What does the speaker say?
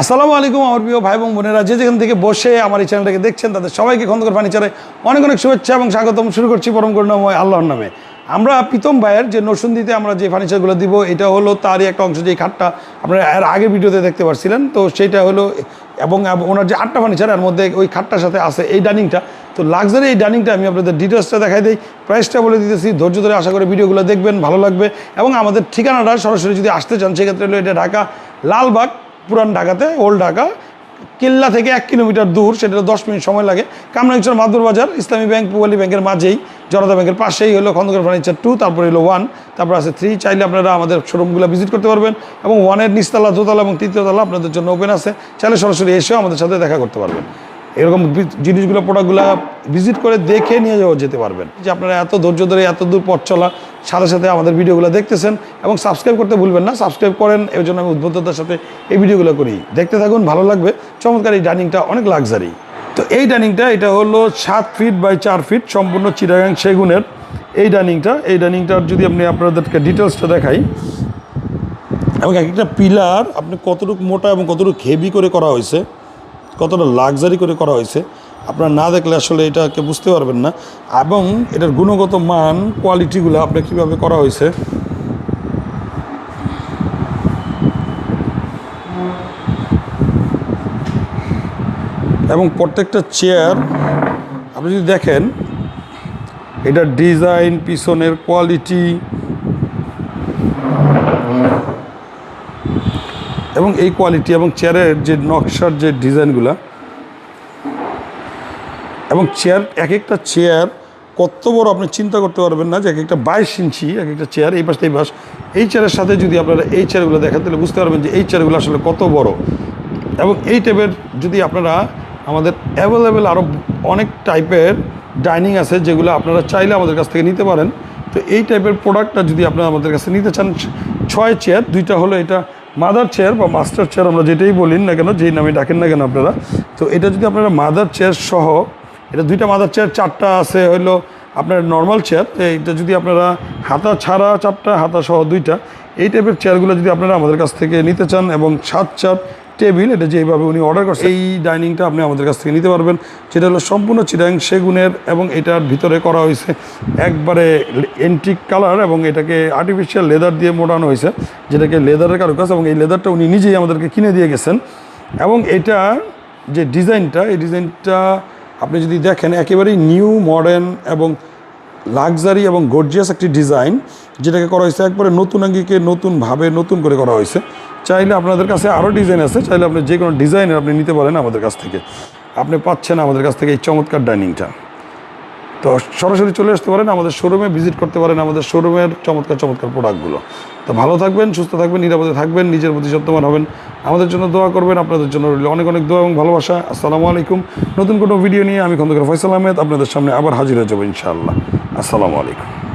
আসসালামু আলাইকুম, আমার প্রিয় ভাই এবং বোনেরা। যে যেখান থেকে বসে আমার এই চ্যানেলটাকে দেখছেন, তাদের সবাইকে খন্দকার ফার্নিচারে অনেক অনেক শুভেচ্ছা এবং স্বাগতম। শুরু করছি পরম করুণাময় আল্লাহর নামে। আমরা প্রীতম ভাইয়ের যে নরসুন্দিতে আমরা যে ফার্নিচারগুলো দিব, এটা হলো তারই একটা অংশ যে খাটটা আপনারা এর আগের ভিডিওতে দেখতে পাচ্ছিলেন তো সেইটা হলো, এবং ওনার যে আটটা ফার্নিচার, এর মধ্যে ওই খাটটার সাথে আছে এই ডাইনিংটা। তো লাক্সারি এই ডাইনিংটা আমি আপনাদের ডিটেলসটা দেখাই দিই। প্রাইসটা বলে দিতেছি, ধৈর্য ধরে আশা করে ভিডিওগুলো দেখবেন, ভালো লাগবে। এবং আমাদের ঠিকানাটা সরাসরি যদি আসতে চান, সেক্ষেত্রে হলো এটা ঢাকা লালবাগ পুরান ঢাকাতে, ওল্ড ঢাকা। কিল্লা থেকে এক কিলোমিটার দূর সেটা দশ মিনিট সময় লাগে। কামরাঙ্গচর মাদুর বাজার, ইসলামী ব্যাংক পুয়ালি ব্যাংকের মাঝেই, জনতা ব্যাংকের পাশেই হলো খন্দকার ফার্নিচার টু তারপর হলো ওয়ান তারপর আছে থ্রি চাইলে আপনারা আমাদের শোরুমগুলো ভিজিট করতে পারবেন। এবং ওয়ানের নিচতলা, দোতলা এবং তৃতীয়তলা আপনাদের জন্য ওপেন আছে। চাইলে সরাসরি এসেও আমাদের সাথে দেখা করতে পারবেন। এরকম জিনিসগুলো প্রোডাক্টগুলো ভিজিট করে দেখে নিয়ে যাওয়া যেতে পারবেন। যে আপনারা এত ধৈর্য ধরে, এত দূর পথ চলা, সাথে সাথে আমাদের ভিডিওগুলো দেখতেছেন এবং সাবস্ক্রাইব করতে ভুলবেন না। সাবস্ক্রাইব করেন, এর জন্য আমি উদ্বুদ্ধতার সাথে এই ভিডিওগুলো করি। দেখতে থাকুন, ভালো লাগবে। চমৎকার এই ডাইনিংটা অনেক লাক্সারি তো এই ডাইনিংটা এটা হলো সাত ফিট বাই চার ফিট সম্পূর্ণ চিটাগাং সেগুনের এই ডাইনিংটা এই ডাইনিংটার যদি আপনি আপনাদেরকে ডিটেলসটা দেখাই, এবং এক একটা পিলার আপনি কতটুকু মোটা এবং কতটুকু হেভি করে করা হয়েছে কতটা লাক্সারি করে করা হয়েছে, আপনারা না দেখলে আসলে এটাকে বুঝতে পারবেন না। এবং এটার গুণগত মান কোয়ালিটিগুলো আপনার কীভাবে করা হয়েছে। এবং প্রত্যেকটা চেয়ার আপনি যদি দেখেন, এটার ডিজাইন পিছনের কোয়ালিটি এবং এই কোয়ালিটি এবং চেয়ারের যে নকশার যে ডিজাইনগুলো এবং চেয়ার এক একটা চেয়ার কত বড় আপনি চিন্তা করতে পারবেন না যে এক একটা বাইশ ইঞ্চি এক একটা চেয়ার এই পাশ এই পাশ। এই চেয়ারের সাথে যদি আপনারা এই চেয়ারগুলো দেখেন, তাহলে বুঝতে পারবেন যে এই চেয়ারগুলো আসলে কত বড়। এবং এই টাইপের যদি আপনারা আমাদের অ্যাভেলেবেল আরও অনেক টাইপের ডাইনিং আছে, যেগুলো আপনারা চাইলে আমাদের কাছ থেকে নিতে পারেন। তো এই টাইপের প্রোডাক্টটা যদি আপনারা আমাদের কাছে নিতে চান, ছয় চেয়ার দুইটা হলো এটা মাদার চেয়ার বা মাস্টার চেয়ার আমরা যেটাই বলিন না কেন, যেই নামে ডাকেন না কেন আপনারা, তো এটা যদি আপনারা মাদার চেয়ার সহ, এটা দুইটা মাদার চেয়ার, চারটা আছে হইল আপনার নর্মাল চেয়ার এইটা যদি আপনারা হাতা ছাড়া চারটা, হাতা সহ দুইটা, এই টাইপের চেয়ারগুলো যদি আপনারা আমাদের কাছ থেকে নিতে চান এবং সাত চার টেবিল, এটা যেইভাবে উনি অর্ডার করছেন এই ডাইনিংটা আপনি আমাদের কাছ থেকে নিতে পারবেন। যেটা হলো সম্পূর্ণ চিরাং সেগুনের এবং এটার ভিতরে করা হয়েছে একবারে এন্টিক কালার এবং এটাকে আর্টিফিশিয়াল লেদার দিয়ে মোড়ানো হয়েছে, যেটাকে লেদারের কারুকাজ এবং এই লেদারটা উনি নিজেই আমাদেরকে কিনে দিয়ে গেছেন। এবং এটা যে ডিজাইনটা, এই ডিজাইনটা আপনি যদি দেখেন, একেবারেই নিউ মডার্ন এবং লাক্সারি এবং গর্জিয়াস একটি ডিজাইন, যেটাকে করা হয়েছে একবারে নতুন আঙ্গিকে নতুনভাবে নতুন করে করা হয়েছে। চাইলে আপনাদের কাছে আরও ডিজাইন আছে, চাইলে আপনি যে কোনো ডিজাইনের আপনি নিতে পারেন আমাদের কাছ থেকে। আপনি পাচ্ছেন আমাদের কাছ থেকে এই চমৎকার ডাইনিংটা তো সরাসরি চলে আসতে পারেন, আমাদের শোরুমে ভিজিট করতে পারেন আমাদের শোরুমের চমৎকার চমৎকার প্রোডাক্টগুলো তো ভালো থাকবেন, সুস্থ থাকবেন, নিরাপদে থাকবেন, নিজের প্রতি যত্নবান হবেন। আমাদের জন্য দোয়া করবেন, আপনাদের জন্য রইল অনেক অনেক দোয়া এবং ভালোবাসা। আসসালামু আলাইকুম। নতুন কোনো ভিডিও নিয়ে আমি খন্দকার ফয়সাল আহমেদ, আপনাদের সামনে আবার হাজির হয়ে যাব ইনশাআল্লাহ। আসসালামু আলাইকুম।